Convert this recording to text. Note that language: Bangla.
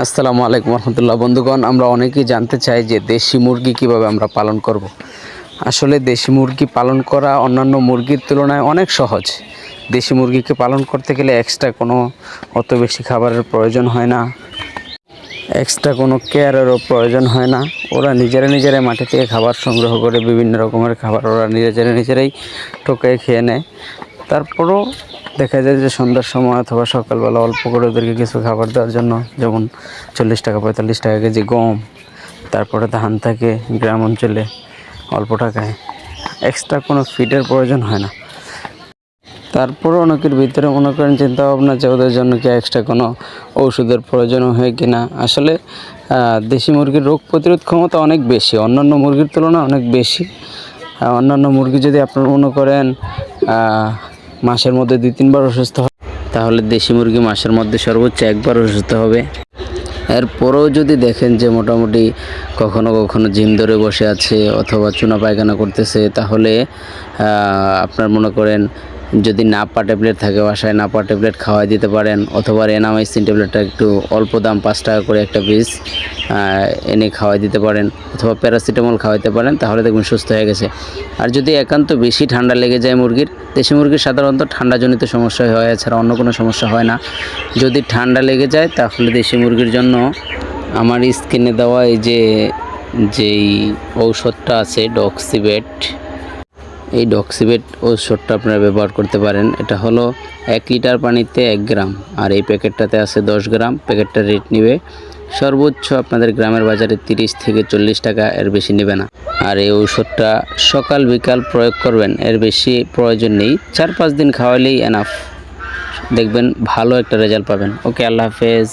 আসসালামু আলাইকুম রহমতুল্লাহ বন্ধুগণ, আমরা অনেকেই জানতে চাই যে দেশি মুরগি কীভাবে আমরা পালন করব। আসলে দেশি মুরগি পালন করা অন্যান্য মুরগির তুলনায় অনেক সহজ। দেশি মুরগিকে পালন করতে গেলে এক্সট্রা কোনো অত বেশি খাবারের প্রয়োজন হয় না। এক্সট্রা কোনো কেয়ারেরও প্রয়োজন হয় না। ওরা নিজেরা নিজেরাই মাটি থেকে খাবার সংগ্রহ করে বিভিন্ন রকমের খাবার ওরা নিজেরা নিজেরাই টোকায় খেয়ে নেয়। তারপরও দেখা যায় যে সন্ধ্যার সময় অথবা সকালবেলা অল্প করে ওদেরকে কিছু খাবার দেওয়ার জন্য, যেমন চল্লিশ টাকা, পঁয়তাল্লিশ টাকা কেজি গম, তারপরে ধান থাকে গ্রাম অঞ্চলে অল্প টাকায়। এক্সট্রা কোনো ফিডের প্রয়োজন হয় না। তারপরে অনেকের ভিতরে মনে করেন চিন্তা ভাবনা যে ওদের জন্য কি এক্সট্রা কোনো ওষুধের প্রয়োজন হয় কি না। আসলে দেশি মুরগির রোগ প্রতিরোধ ক্ষমতা অনেক বেশি, অন্যান্য মুরগির তুলনায় অনেক বেশি। অন্যান্য মুরগি যদি আপনার মনে করেন মাসের মধ্যে দুই, তিনবার অসুস্থ হয়। তাহলে দেশি মুরগি মাসের মধ্যে সর্বোচ্চ একবার অসুস্থ হবে। এরপরেও যদি দেখেন যে মোটামুটি কখনো কখনো জিম ধরে বসে আছে অথবা চুনা পায়খানা করতেছে, তাহলে আপনার মনে করেন যদি নাপা ট্যাবলেট থাকে বাসায় নাপা ট্যাবলেট খাওয়াই দিতে পারেন, অথবা রেনামাইসিন ট্যাবলেটটা একটু অল্প দাম, পাঁচ টাকা করে একটা পিস এনে খাওয়াই দিতে পারেন, অথবা প্যারাসিটামল খাওয়াইতে পারেন, তাহলে দেখবেন সুস্থ হয়ে গেছে। আর যদি একান্ত বেশি ঠান্ডা লেগে যায় মুরগির, দেশি মুরগির সাধারণত ঠান্ডাজনিত সমস্যা হয়, এছাড়া অন্য কোনো সমস্যা হয় না। যদি ঠান্ডা লেগে যায়, তাহলে দেশি মুরগির জন্য আমার স্কিনে দেওয়া এই যে, যেই ঔষধটা আছে ডক্সিবেট এই ডক্সিবেট ঔষধটা আপনারা ব্যবহার করতে পারেন। এটা হলো এক লিটার পানিতে এক গ্রাম। আর এই প্যাকেটটাতে আছে দশ গ্রাম। প্যাকেটটার রেট নেবে সর্বোচ্চ আপনাদের গ্রামের বাজারে তিরিশ থেকে চল্লিশ টাকা, এর বেশি নেবে না। আর এই ঔষধটা সকাল বিকাল প্রয়োগ করবেন, এর বেশি প্রয়োজন নেই। চার পাঁচ দিন খাওয়ালেই এনাফ দেখবেন ভালো একটা রেজাল্ট পাবেন। ওকে, আল্লাহ হাফেজ।